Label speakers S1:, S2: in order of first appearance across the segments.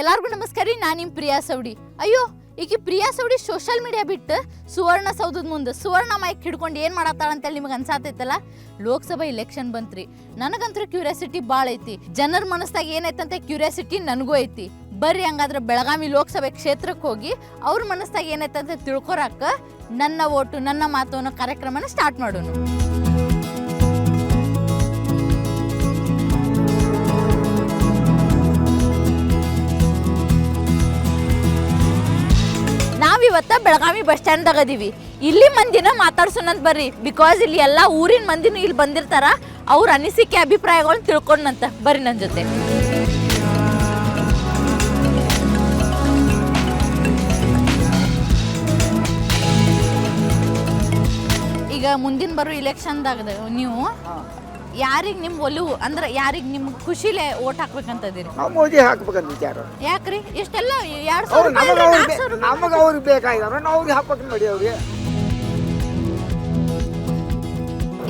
S1: ಎಲ್ಲಾರ್ಗೂ ನಮಸ್ಕಾರ ರೀ ನಾನು ನಿಮ್ಮ ಪ್ರಿಯಾ ಸೌಡಿ. ಅಯ್ಯೋ ಈಗ ಪ್ರಿಯಾ ಸೌಡಿ ಸೋಷಲ್ ಮೀಡಿಯಾ ಬಿಟ್ಟು ಸುವರ್ಣ ಸೌಧದ ಮುಂದೆ. ಸುವರ್ಣ ಮೈಕ್ ಹಿಡ್ಕೊಂಡು ಏನು ಮಾಡತ್ತಾಳ ಅಂತೇಳಿ ನಿಮಗೆ ಅನ್ಸಾತೈತಲ್ಲ? ಲೋಕಸಭಾ ಇಲೆಕ್ಷನ್ ಬಂತ್ರಿ. ನನಗಂತೂ ಕ್ಯೂರಿಯಾಸಿಟಿ ಭಾಳ ಐತಿ. ಜನರ ಮನಸ್ಸಾಗ ಏನೈತಂತ ಕ್ಯೂರಿಯಾಸಿಟಿ ನನಗೂ ಐತಿ. ಬರ್ರಿ ಹಂಗಾದ್ರೆ ಬೆಳಗಾವಿ ಲೋಕಸಭೆ ಕ್ಷೇತ್ರಕ್ಕೆ ಹೋಗಿ ಅವ್ರ ಮನಸ್ಸಾಗ ಏನೈತಂತ ತಿಳ್ಕೊರಾಕ ನನ್ನ ಓಟು ನನ್ನ ಮಾತು ಅನ್ನೋ ಕಾರ್ಯಕ್ರಮನ ಸ್ಟಾರ್ಟ್ ಮಾಡೋಣ. ನಾವಿವತ್ತ ಬೆಳಗಾವಿ ಬಸ್ ಸ್ಟ್ಯಾಂಡ್ದಾಗ ಅದೀವಿ ಇಲ್ಲಿ ಮಂದಿನ ಮಾತಾಡ್ಸೋಣಂತ ಬರ್ರಿ. ಬಿಕಾಸ್ ಇಲ್ಲಿ ಎಲ್ಲ ಊರಿನ ಮಂದಿನೂ ಇಲ್ಲಿ ಬಂದಿರ್ತಾರ. ಅವ್ರ ಅನಿಸಿಕೆ ಅಭಿಪ್ರಾಯಗಳನ್ನ ತಿಳ್ಕೊಂಡಂತ ಬರ್ರಿ ನನ್ನ ಜೊತೆ. ಈಗ ಮುಂದಿನ ಬರೋ ಇಲೆಕ್ಷನ್ದಾಗ ನೀವು. ಯಾರಿಗೆ ನಿಮ್ ಒಲವು? ಅಂದ್ರೆ ಯಾರಿಗೆ ನಿಮ್ ಖುಷಿಲೇ ಓಟ್ ಹಾಕ್ಬೇಕಂತದಿರಿ
S2: ನಾವು ಮೋದಿ ಹಾಕ್ಬೇಕಂತ ವಿಚಾರ.
S1: ಯಾಕ್ರಿ? ಇಷ್ಟೆಲ್ಲ ಎರಡ್
S2: ಅವ್ರು ನಮಗೆ ಅವ್ರಿಗೆ
S1: ಸಾವಿರ
S2: ನಮಗೆ ಅವ್ರಿಗೆ ಬೇಕಾಗಿದಾರ ನಾವು ಅವ್ರಿಗೆ ಹಾಕ್ಬೇಕು ನೋಡಿ ಅವ್ರಿಗೆ.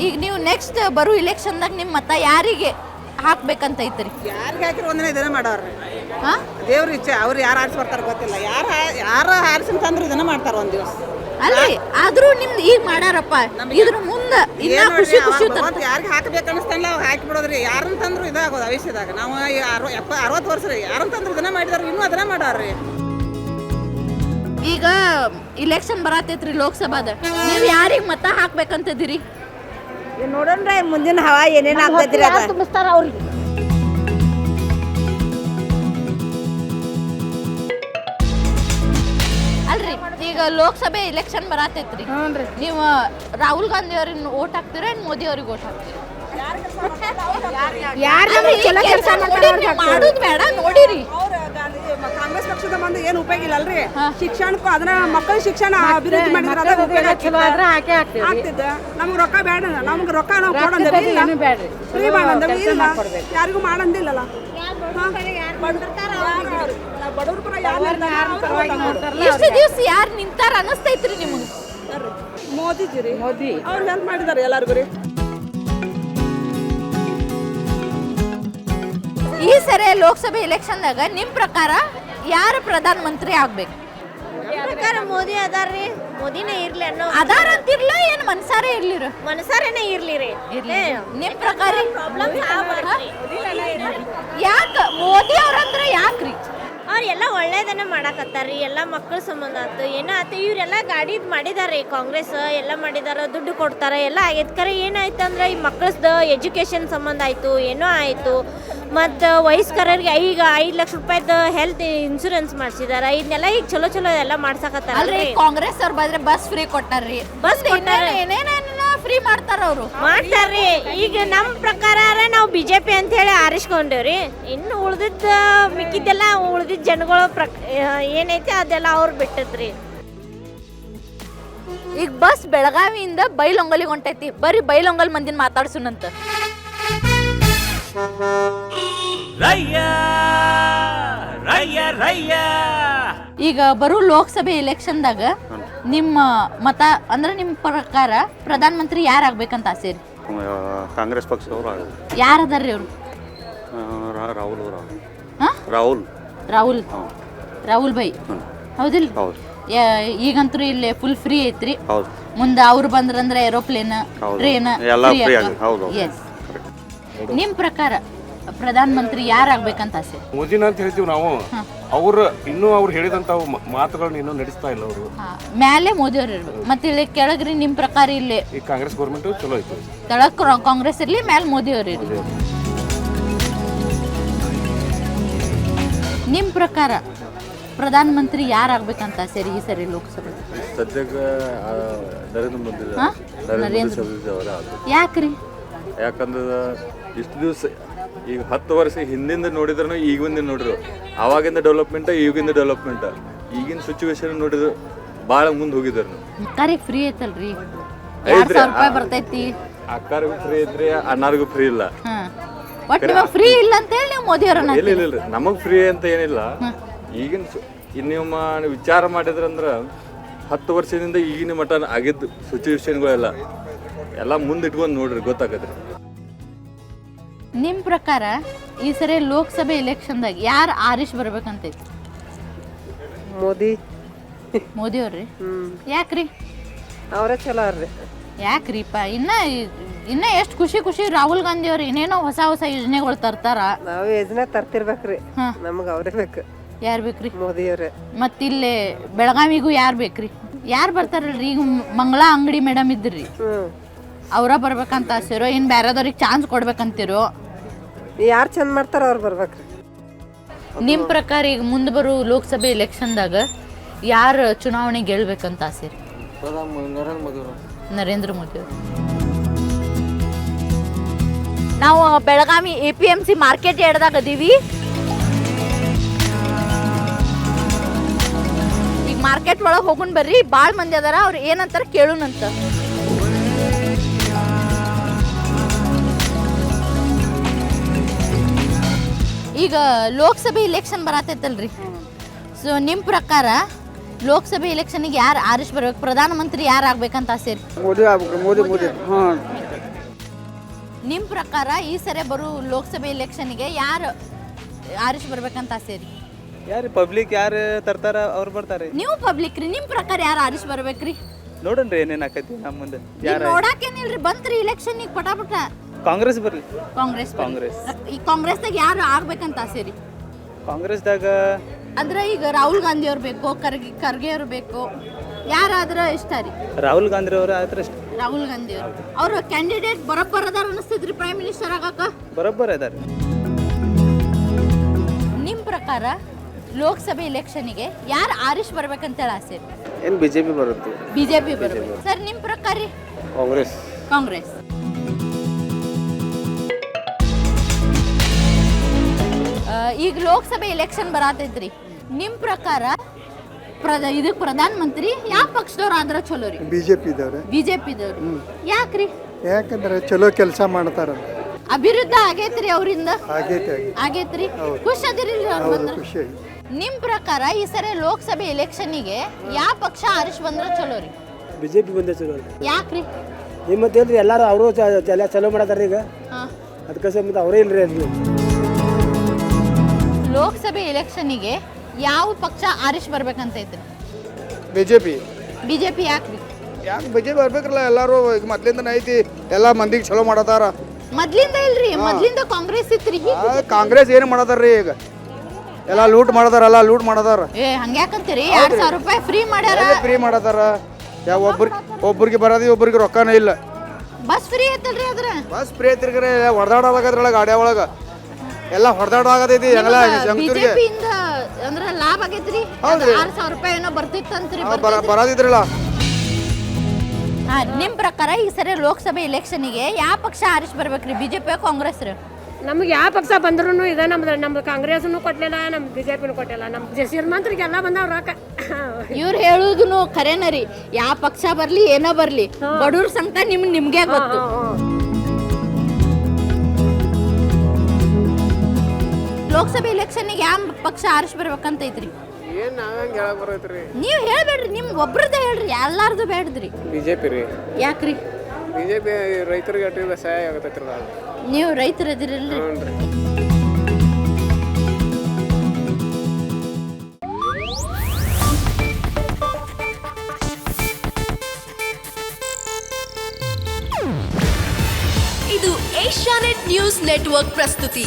S1: ಈಗ ನೀವು ನೆಕ್ಸ್ಟ್ ಬರೋ ಇಲೆಕ್ಷನ್ದಾಗ ನಿಮ್ಮ ಮತ ಯಾರಿಗೆ ಹಾಕ್ಬೇಕಂತ ಐತ್ರಿ?
S3: ಯಾರಿಗೆ ಹಾಕಿರೋ ಒಂದಿನ ಇದನ್ನ ಮಾಡೋರು
S1: ಹಾ?
S3: ದೇವ್ರ ಇಚ್ಛೆ ಅವ್ರು ಯಾರು ಆರಿಸಿ ಬರ್ತಾರ ಗೊತ್ತಿಲ್ಲ. ಯಾರು ಯಾರು ಆರಿಸಿ ತಂದ್ರೆ ಇದನ್ನ ಮಾಡ್ತಾರ ಒಂದ್ ದಿವಸ.
S1: ಅಲ್ರಿ ಆದ್ರೂ ನಿಮ್ದು ಈಗ ಮಾಡ್ಯಾರಪ್ಪ ಇದ್ರ ಮುಂದ ಇನ್ನ ಖುಷಿ ಖುಷಿ
S3: ಯಾರಿಗೆ ಹಾಕಬೇಕು ಅನಿಸ್ತಲ್ಲ ಅವ್ರು ಹಾಕಿ ಬಿಡೋದ್ರಿ ಯಾರನ್ನ ತಂದ್ರು ಇದಾಗೋದು ಭವಿಷ್ಯದಾಗ ನಾವು ಎಪ್ಪ ಅರವತ್ತು ವರ್ಷ ರೀ. ಯಾರನ್ನ ತಂದ್ರು ಇದನ್ನ ಮಾಡಿದಾರ ಇನ್ನೂ ಅದನ್ನ ಮಾಡಾರ್ರಿ.
S1: ಈಗ ಇಲೆಕ್ಷನ್ ಬರತೈತ್ರಿ ಲೋಕಸಭಾದ. ನೀವು ಯಾರಿಗೆ ಮತ ಹಾಕ್ಬೇಕಂತದಿರಿ
S4: ನೋಡೋಣ್ರಿ ಮುಂದಿನ ಹವಾ ಏನೇನು ಆಗ್ತೈತ್ರಿ ತುಂಬಿಸ್ತಾರ
S1: ಅಲ್ರಿ ಈಗ ಲೋಕಸಭೆ ಇಲೆಕ್ಷನ್ ಬರತೈತ್ರಿ. ನೀವು ರಾಹುಲ್ ಗಾಂಧಿ ಅವ್ರಿಗೆ ಓಟ್ ಹಾಕ್ತೀರಾ ಏನ್ ಮೋದಿ ಅವ್ರಿಗೆ ಓಟ್ ಹಾಕ್ತೀರಾ? ಕೆಲ್ಸ ಮಾಡೋದ್ ಬೇಡ ನೋಡಿರಿ.
S5: ಕಾಂಗ್ರೆಸ್ ಪಕ್ಷದ ಮಂದಿ ಏನು ಉಪಯೋಗ ಇಲ್ಲ ಅಲ್ರಿ. ಶಿಕ್ಷಣಕ್ಕೂ ಅದನ್ನ ಮಕ್ಕಳ ಶಿಕ್ಷಣ ಅಭಿವೃದ್ಧಿ ಮಾಡಿದ್ರೆ ಅದ ಉಪಯೋಗ ಆಗ್ತಿದ್ದ. ನಮ್ಗೆ ರೊಕ್ಕ ಬೇಡ ನಮ್ಗೆ ರೊಕ್ಕ ನಾವು ಕೊಡಂದೇವಿ ಇಲ್ಲ ಫ್ರೀ ಮಾಡಂದೇವಿ. ಇಲ್ಲ ಯಾರಿಗೂ ಮಾಡಂದಿಲ್ಲಲ್ಲ. ಬಡವ್ರ ದಿವಸ ಯಾರು
S1: ಇಷ್ಟು ದಿವ್ಸ ಯಾರು ನಿಂತಾರ ಅನಸ್ತೈತ್ರಿ ನಿಮಗೆ?
S5: ಮೋದಿಜಿ ರೀ. ಮೋದಿ. ಅವ್ರು ಹೆಲ್ಪ್ ಮಾಡಿದಾರೆ ಎಲ್ಲರಿಗೂ ರೀ?
S1: ಈ ಸರಿ ಲೋಕಸಭೆ ಇಲೆಕ್ಷನ್ದಾಗ ನಿಮ್ ಪ್ರಕಾರ ಯಾರು ಪ್ರಧಾನ ಮಂತ್ರಿ ಆಗ್ಬೇಕು
S4: ಪ್ರಕಾರ ಮೋದಿ ಅದಾರ್ರಿ. ಮೋದಿನೇ ಇರ್ಲಿ ಅನ್ನೋ
S1: ಅದಾರ ಅಂತಿರ್ಲ ಏನ್ ಮನ್ಸಾರೇ ಇರ್ಲಿರ.
S4: ಮನಸಾರೇನೆ ಇರ್ಲಿ ರೀ
S1: ಇರ್ಲಿ ನಿಮ್ ಪ್ರಕಾರ ಯಾಕ ಮೋದಿ ಅವ್ರಂದ್ರ ಯಾಕ್ರಿ?
S4: ಅವ್ರೆಲ್ಲ ಒಳ್ಳೇದನ್ನ ಮಾಡಾಕತ್ತಾರ್ರಿ. ಎಲ್ಲ ಮಕ್ಕಳ ಸಂಬಂಧ ಆಯ್ತು ಏನೋ ಆಯ್ತು ಇವರೆಲ್ಲ ಗಾಡಿ ಮಾಡಿದಾರೆ ಕಾಂಗ್ರೆಸ್. ಎಲ್ಲ ಮಾಡಿದಾರ ದುಡ್ಡು ಕೊಡ್ತಾರ. ಎಲ್ಲ ಆಗೈತೆ. ಖರೆ ಏನಾಯ್ತು ಅಂದ್ರೆ ಈ ಮಕ್ಕಳದ ಎಜುಕೇಶನ್ ಸಂಬಂಧ ಆಯ್ತು ಏನೋ ಆಯ್ತು. ಮತ್ತು ವಯಸ್ಕರಿಗೆ ಈಗ ಐದು ಲಕ್ಷ ರೂಪಾಯಿದು ಹೆಲ್ತ್ ಇನ್ಶೂರೆನ್ಸ್ ಮಾಡಿಸಿದಾರೆ. ಇದನ್ನೆಲ್ಲ ಈಗ ಚಲೋ ಚಲೋ ಎಲ್ಲ
S1: ಅಲ್ರಿ
S4: ಮಾಡ್ಸಕತ್ತಾರಲ್ರಿ
S1: ಕಾಂಗ್ರೆಸ್ ಅವ್ರು ಬಂದ್ರೆ ಬಸ್ ಫ್ರೀ ಕೊಟ್ಟಾರ್ರಿ.
S4: ಬಸ್ ಕೊಟ್ಟಾರ.
S1: ಏನೇನೇನ ಫ್ರೀ ಮಾಡ್ತಾರ ಅವರು?
S4: ಮಾಡ್ತಾರ್ರಿ. ಈಗ ನಮ್ಮ ಪ್ರಕಾರ ನಾವು ಬಿ ಜೆ ಪಿ ಅಂತ ಹೇಳಿ ಆರಿಸ್ಕೊಂಡೇವ್ರಿ. ಇನ್ನು ಉಳ್ದಿದ್ದ ಮಿಕ್ಕಿದ್ದೆಲ್ಲ ಉಳ್ದಿದ್ದ ಜನಗಳ ಪ್ರಕ್ ಏನೈತಿ ಅದೆಲ್ಲ ಅವ್ರು ಬಿಟ್ಟದ್ರಿ.
S1: ಈಗ ಬಸ್ ಬೆಳಗಾವಿಯಿಂದ ಬೈಲೊಂಗಲಿಗೆ ಹೊಂಟೈತಿ. ಬರೀ ಬೈಲೊಂಗಲ್ ಮಂದಿನ ಮಾತಾಡ್ಸುನಂತ ಈಗ ಬರೋ ಲೋಕಸಭೆ ಇಲೆಕ್ಷನ್ದಾಗ ನಿಮ್ಮ ಮತ ಅಂದ್ರೆ ನಿಮ್ಮ ಪ್ರಕಾರ ಪ್ರಧಾನ ಮಂತ್ರಿ ಯಾರಾಗ್ಬೇಕಂತ ಆಸೆ ರೀ
S6: ಕಾಂಗ್ರೆಸ್ ಪಕ್ಷದವರು ಯಾರು
S1: ಯಾರದಾರ್ರಿ ಅವ್ರು?
S6: ರಾಹುಲ್ ಅವರು
S1: ಹಾ?
S6: ರಾಹುಲ್.
S1: ರಾಹುಲ್. ರಾಹುಲ್ ಬೈ. ಹೌದಿಲ್ಲ
S6: ಹೌದು.
S1: ಈಗಂತೂ ಇಲ್ಲಿ ಫುಲ್ ಫ್ರೀ ಐತ್ರಿ.
S6: ಹೌದು.
S1: ಮುಂದೆ ಅವ್ರು ಬಂದ್ರಂದ್ರೆ ಏರೋಪ್ಲೇನ್ ಟ್ರೇನ್ ನಿಮ್ ಪ್ರಕಾರ ಪ್ರಧಾನ ಮಂತ್ರಿ ಯಾರಾಗ್ಬೇಕಂತ ಆಸೆ?
S7: ಮೋದಿನ ಅಂತ ಹೇಳ್ತೀವಿ ನಾವು. ಅವರು ಇನ್ನೂ ಅವ್ರು ಹೇಳಿದಂತ ಮಾತುಗಳನ್ನ ಇನ್ನೂ ನಡೆಸ್ತಾ ಇಲ್ಲ ಅವರು.
S1: ಮ್ಯಾಲೆ ಮೋದಿ ಅವರು ಇರ್ಬೇಕು. ಮತ್ತೆ ಇಲ್ಲಿ ಕೆಳಗ್ರಿ ನಿಮ್ ಪ್ರಕಾರ ಇಲ್ಲಿ?
S7: ಈ ಕಾಂಗ್ರೆಸ್ ಗೌರ್ಮೆಂಟ್ ಚಲೋ ಐತಿ.
S1: ತಳಕ್ ಕಾಂಗ್ರೆಸ್ ಇರ್ಲಿ ಮ್ಯಾಲೆ ಮೋದಿ ಅವರು ಇರ್ಲಿ. ನಿಮ್ ಪ್ರಕಾರ ಪ್ರಧಾನ ಮಂತ್ರಿ ಯಾರಾಗ್ಬೇಕಂತ ಸರಿ ಈ ಸರಿ ಲೋಕಸಭೆ?
S6: ಸದ್ಯಕ್ಕೆ ನರೇಂದ್ರ ಮೋದಿ ನರೇಂದ್ರ
S1: ಯಾಕ್ರಿ?
S6: ಯಾಕಂದ್ರೆ ಇಷ್ಟು ದಿವಸ ಈಗ ಹತ್ತು ವರ್ಷ ಹಿಂದಿಂದ ನೋಡಿದ್ರು ಈಗಿಂದ ನೋಡಿದ್ರು ಅವಾಗಿಂದ ಡೆವಲಪ್ಮೆಂಟ್ ಈಗಿಂದ ಡೆವಲಪ್ಮೆಂಟ್ ಈಗಿನ ಸಿಚುವೇಶನ್ ನೋಡಿದ್ರು ಭಾಳ ಮುಂದೆ ಹೋಗಿದ್ರು
S1: ಕರೆ ಫ್ರೀ ಐತಲ್ರಿ? ಎರಡ್. ಸಾವಿರ ರೂಪಾಯಿ ಬರ್ತೈತಿ.
S6: ಅಕ್ಕಾರಿಗೂ ಫ್ರೀ ಐತ್ರಿ ಅಣ್ಣಾರಿಗೂ ಫ್ರೀ ಇಲ್ಲ.
S1: ಹಾ. ಬಟ್ ನಿಮಗೆ ಫ್ರೀ ಇಲ್ಲ ಅಂತ ಹೇಳಿ ನೀವು ಮೋದಿ ಅವ್ರನ್ನ
S6: ಇಲ್ಲ ಇಲ್ಲ ಇಲ್ಲ ನಮಗ್ ಫ್ರೀ ಅಂತ ಏನಿಲ್ಲ. ಈಗಿನ ಸು- ಇನ್ ನೀವು ಮಾ- ವಿಚಾರ ಮಾಡಿದ್ರಂದ್ರ ಹತ್ತು ವರ್ಷದಿಂದ ಈಗಿನ ಮಟ್ಟ ಆಗಿದ್ದು ಸಿಚುವೇಶನ್ಗಳೆಲ್ಲ ಎಲ್ಲ ಮುಂದೆ ಇಟ್ಕೊಂಡು ನೋಡ್ರಿ ಗೊತ್ತಾಗತ್ರಿ
S1: ನಿಮ್ಮ ಪ್ರಕಾರ ಈ ಸರಿ ಲೋಕಸಭೆ ಎಲೆಕ್ಷನ್ದಾಗ ಯಾರು ಆರಿಶ್ ಬರ್ಬೇಕಂತೈತಿ?
S3: ಮೋದಿ.
S1: ಮೋದಿ ಅವ್ರಿ ಯಾಕ್ರಿ?
S3: ಅವರೇ ಚಲೋ ಅವ್ರಿ
S1: ಯಾಕ್ರಿಪ್ಪ ಇನ್ನ ಇನ್ನ ಎಷ್ಟು ಖುಷಿ ಖುಷಿ ರಾಹುಲ್ ಗಾಂಧಿ ಅವ್ರು ಏನೇನೋ ಹೊಸ ಹೊಸ ಯೋಜನೆಗಳು ತರ್ತಾರ.
S3: ನಾವು ಯೋಜನೆ ತರ್ತಿರ್ಬೇಕ್ರಿ.
S1: ಹಾ.
S3: ನಮ್ಗೆ ಅವರೇ ಬೇಕು.
S1: ಯಾರು ಬೇಕ್ರಿ?
S3: ಮೋದಿಯವ್ರೆ
S1: ಮತ್ತಿಲ್ಲೇ ಬೆಳಗಾವಿಗೂ ಯಾರು ಬೇಕ್ರಿ? ಯಾರು ಬರ್ತಾರಲ್ರಿ? ಈಗ ಮಂಗಳಾ ಅಂಗಡಿ ಮೇಡಮ್ ಇದ್ರಿ.
S3: ಹ್ಞೂ
S1: ಅವರ ಬರ್ಬೇಕಂತ ಆಸಿರೋ ಇನ್ನು ಬೇರೆದವ್ರಿಗೆ ಚಾನ್ಸ್ ಕೊಡ್ಬೇಕಂತಿರೋ.
S3: ಯಾರು ಚಂದ ಮಾಡ್ತಾರ ಅವ್ರು ಬರ್ಬೇಕ್ರಿ.
S1: ನಿಮ್ಮ ಪ್ರಕಾರ ಈಗ ಮುಂದೆ ಬರೋ ಲೋಕಸಭೆ ಎಲೆಕ್ಷನ್ದಾಗ ಯಾರು ಚುನಾವಣೆ ಗೆಲ್ಬೇಕಂತ ಆಸೆ ರೀ ನರೇಂದ್ರ ಮೋದಿ ಅವರು. ನಾವು Belagavi A P M C market ಎಡ್ದಾಗ ಅದೀವಿ ಈಗ ಮಾರ್ಕೆಟ್ ಒಳಗೆ ಹೋಗುನ್ ಬರ್ರಿ ಭಾಳ ಮಂದಿ ಅದಾರ ಅವ್ರು ಏನಂತಾರ ಕೇಳುನಂತ. ಈಗ ಲೋಕಸಭೆ ಇಲೆಕ್ಷನ್ ಬರತೈತಲ್ರಿ. ಸೊ ನಿಮ್ಮ ಪ್ರಕಾರ ಲೋಕಸಭೆ ಇಲೆಕ್ಷನ್ಗೆ ಯಾರು ಆರಿಸ್ ಬರ್ಬೇಕು? ಪ್ರಧಾನಮಂತ್ರಿ ಯಾರು ಆಗ್ಬೇಕಂತ ಆಸೆ ರೀ
S2: ಮೋದಿ ಆಗ್ಬೇಕು ಮೋದಿ ಮೋದಿ. ಹಾಂ.
S1: ನಿಮ್ಮ ಪ್ರಕಾರ ಈ ಸರಿ ಬರೋ ಲೋಕಸಭೆ ಇಲೆಕ್ಷನ್ಗೆ ಯಾರು ಆರಿಸ್ ಬರ್ಬೇಕಂತ ಆಸೆ ರೀ
S8: ಯಾರು ಪಬ್ಲಿಕ್ ಯಾರು ತರ್ತಾರ ಅವ್ರು ಬರ್ತಾರೆ.
S1: ನೀವು ಪಬ್ಲಿಕ್ ರೀ ನಿಮ್ಮ ಪ್ರಕಾರ ಯಾರು ಆರಿಸ್ ಬರ್ಬೇಕ್ರಿ?
S8: ನೋಡನ್ರಿ ಏನೇನ್ ಆಕೈತಿ ನಮ್ಮ ಮುಂದೆ.
S1: ಈಗ ನೋಡಾಕೇನಿಲ್ರಿ ಬಂತ್ರಿ ಇಲೆಕ್ಷನ್ ಈಗ ಪಟಾಪಟ. ಪಟ
S8: ಕಾಂಗ್ರೆಸ್ ಬರಲಿ?
S1: ಕಾಂಗ್ರೆಸ್
S8: ಕಾಂಗ್ರೆಸ್.
S1: ಈ ಕಾಂಗ್ರೆಸ್ದಾಗ ಯಾರು ಆಗ್ಬೇಕಂತ ಆಸೆ ರೀ
S8: ಕಾಂಗ್ರೆಸ್ದಾಗ
S1: ಅಂದ್ರೆ ಈಗ ರಾಹುಲ್ ಗಾಂಧಿ ಅವ್ರು ಬೇಕು ಖರ್ಗೆ ಖರ್ಗೆ ಅವ್ರು ಬೇಕು. ಯಾರಾದ್ರ ಇಷ್ಟ ರೀ?
S8: ರಾಹುಲ್ ಗಾಂಧಿ ಅವರು ಆದ್ರೆ ಇಷ್ಟ?
S1: ರಾಹುಲ್ ಗಾಂಧಿ ಅವರು. ಅವ್ರ ಕ್ಯಾಂಡಿಡೇಟ್ ಬರೋಬ್ಬರ ಅದಾರ ಅನಿಸ್ತದ್ರಿ ಪ್ರೈಮ್ ಮಿನಿಸ್ಟರ್ ಆಗಾಕ
S8: ಬರೋಬ್ಬರ್ ಅದಾರ.
S1: ನಿಮ್ಮ ಪ್ರಕಾರ ಲೋಕಸಭೆ ಇಲೆಕ್ಷನ್ಗೆ ಯಾರು ಆರಿಶ್ ಬರ್ಬೇಕಂತೇಳಿ ಆಸೆ
S8: ಏನು ಬಿ ಜೆ ಪಿ ಬರುತ್ತೆ?
S1: ಬಿಜೆಪಿ ಬರುತ್ತೆ. ಸರ್ ನಿಮ್ಮ ಪ್ರಕಾರ ರೀ?
S7: ಕಾಂಗ್ರೆಸ್.
S1: ಕಾಂಗ್ರೆಸ್. ಈಗ ಲೋಕಸಭೆ ಎಲೆಕ್ಷನ್ ಬರತೈತ್ರಿ. ನಿಮ್ಮ ಪ್ರಕಾರ ಪ್ರದ ಇದಕ್ಕೆ ಪ್ರಧಾನ ಮಂತ್ರಿ ಯಾವ ಪಕ್ಷದವ್ರು ಆದ್ರ ಚಲೋ ರೀ?
S9: ಬಿಜೆಪಿ ಇದಾರೆ
S1: ಬಿಜೆಪಿ ಯಾಕ್ರಿ?
S9: ಯಾಕಂದ್ರೆ ಚಲೋ ಕೆಲಸ ಮಾಡ್ತಾರ.
S1: ಅಭಿವೃದ್ಧಿ ಆಗೈತ್ರಿ ಅವರಿಂದ?
S9: ಆಗೈತೆ ಆಗೈತೆ
S1: ಆಗೈತ್ರಿ? ಖುಷಿ ಅದಿರಿ
S9: ಹೌದು ಖುಷಿ
S1: ನಿಮ್ ಪ್ರಕಾರ ಈ ಸರಿ ಲೋಕಸಭೆ ಎಲೆಕ್ಷನ್ಗೆ ಯಾವ ಪಕ್ಷ ಆರಿಸ್ ಬಂದ್ರ ಚಲೋ ರೀ?
S8: ಬಿಜೆಪಿ ಜೆ ಪಿ ಬಂದ ಚಲೋ
S1: ಯಾಕ್ರಿ?
S8: ನಿಮ್ಮ ಮತ್ತೆ ಎಲ್ಲಾರು ಅವರು ಚಲೋ ಮಾಡತಾರ ಈಗ.
S1: ಹಾ.
S8: ಅದಕ್ಕೆ ಮತ್ತೆ ಅವರೇ ಇಲ್ರಿ ಅಲ್ಲಿ.
S1: ಲೋಕಸಭೆ ಎಲೆಕ್ಷನ್ಗೆ ಯಾವ ಪಕ್ಷ ಆರಿಸ್ ಬರ್ಬೇಕಂತ ಐತ್ರಿ
S2: ಬಿ ಜೆ ಪಿ
S1: ಬಿಜೆಪಿ? ಯಾಕೆ
S2: ಯಾಕೆ ಬಿ ಜೆ ಪಿ ಬರ್ಬೇಕಲ್ಲ ಎಲ್ಲರೂ ಈಗ ಮೊದ್ಲಿಂದ ಐತಿ ಎಲ್ಲ ಮಂದಿಗೆ ಚಲೋ ಮಾಡತಾರ.
S1: ಮೊದ್ಲಿಂದ ಇಲ್ರಿ ಮೊದ್ಲಿಂದ ಕಾಂಗ್ರೆಸ್ ಇತ್ರಿ.
S2: ಕಾಂಗ್ರೆಸ್ ಏನು ಮಾಡತಾರ್ರಿ ಈಗ? ಎಲ್ಲ ಲೂಟ್ ಮಾಡದಾರಲ್ಲ ಲೂಟ್ ಮಾಡದಾರ
S1: ಏ ಹಂಗ್ಯಾಕಂತೀರಿ? ಎರಡ್ ಸಾವಿರ ರೂಪಾಯಿ ಫ್ರೀ ಮಾಡ್ಯಾರ?
S2: ಫ್ರೀ ಮಾಡತಾರ. ಯಾವ ಒಬ್ರು ಒಬ್ರಿಗೆ ಬರೋದಿ ಒಬ್ರಿಗೆ ರೊಕ್ಕನೇ ಇಲ್ಲ.
S1: ಬಸ್ ಫ್ರೀ ಐತಲ್ರಿ ಅದ್ರ?
S2: ಬಸ್ ಫ್ರೀ ಐತಿರ್ಗ್ರೆ ಹೊಡೆದಾಡೋದಾಗದ್ರೊಳಗೆ ಗಾಡಿ ಒಳಗೆ. ಎಲ್ಲ ಹೊಡೆದಾಡೋದಾಗತೈತಿ ಎಲ್ಲ ಜಂಗ್ತೂರಿಗೆ.
S1: ಬಿಜೆಪಿಯಿಂದ ಅಂದ್ರ ಲಾಭ ಆಗೈತ್ರಿ?
S2: ಹೌದ್ರಿ.
S1: ಆರ್ ಸಾವಿರ ರೂಪಾಯಿ ಏನೋ ಬರ್ತಿತ್ತಂತ್ರಿ
S2: ಬರ ಬರೋದಿದ್ರಲ್ಲ.
S1: ಹಾ ನಿಮ್ ಪ್ರಕಾರ ಈ ಸರಿ ಲೋಕಸಭೆ ಎಲೆಕ್ಷನ್ಗೆ ಯಾವ ಪಕ್ಷ ಆರಿಸ್ ಬರ್ಬೇಕ್ರಿ ಬಿಜೆಪಿ ಕಾಂಗ್ರೆಸ್ ರೀ?
S5: ನಮ್ಗೆ ಯಾವ ಪಕ್ಷ ಬಂದ್ರು ಇದೆ ನಮ್ದು ನಮ್ದು ಕಾಂಗ್ರೆಸ್ನು ಕೊಟ್ಟಿಲ್ಲ. ನಮ್ ಬಿ ಜೆ ಪಿನೂ ಕೊಟ್ಟಿಲ್ಲ ನಮ್ಮ ಶ್ರೀಮಂತರಿಗೆಲ್ಲ ಬಂದಾವ ರೊಕ್ಕ
S1: ಇವ್ರು ಹೇಳುದನು ಖರೇನ ರೀ ಯಾವ ಪಕ್ಷ ಬರ್ಲಿ ಏನೋ ಬರ್ಲಿ. ಬಡವ್ರ ಸಂತ ನಿಮ್ ನಿಮ್ಗೆ ಗೊತ್ತು. ಲೋಕಸಭೆ ಎಲೆಕ್ಷನ್ ಯಾವ ಪಕ್ಷ ಆರಿಸ್ ಬರ್ಬೇಕಂತ ಐತ್ರಿ?
S8: ಏನು ನಾವಂಗೆ ಹೇಳಕ್ ಬರತ್ರಿ?
S1: ನೀವ್ ಹೇಳ್ಬೇಡ್ರಿ ನಿಮ್ ಒಬ್ರದ್ದೇ ಹೇಳ್ರಿ ಎಲ್ಲಾರ್ದು ಬೇಡ್ರಿ
S8: ಬಿಜೆಪಿ ಜೆ ಪಿ ರೀ.
S1: ಯಾಕ್ರಿ?
S8: ಬಿಜೆಪಿ ಜೆ ಪಿ ರೈತರಿಗೆ ಸಹಾಯ ಆಗತೈತ್ರಿ
S1: ನೀವು. ರೈತರು ಅದಿರಲ್ರಿ.
S10: ಇದು ಏಷ್ಯಾನೆಟ್ ನ್ಯೂಸ್ ನೆಟ್ವರ್ಕ್ ಪ್ರಸ್ತುತಿ.